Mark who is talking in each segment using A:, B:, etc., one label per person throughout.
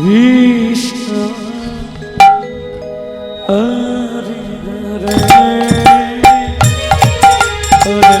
A: কৃষ্ণ হরে হরে হরে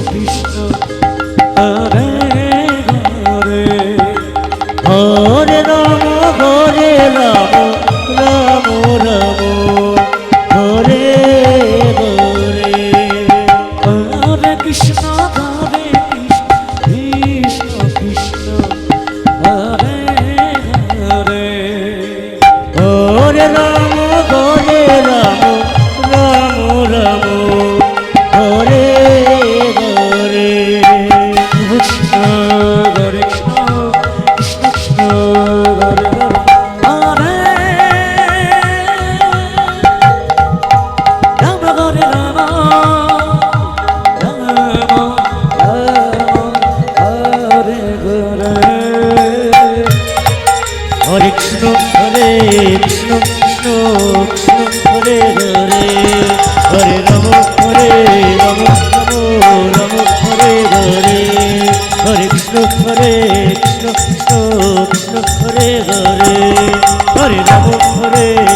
A: হরে রাম হরে রে হরে রে
B: হরে নম হরে নম নম নম হরে রে হরে
A: কৃষ্ণ হরে কৃষ্ণ কৃষ্ণ কৃষ্ণ হরে হরে হরে
B: নম হরে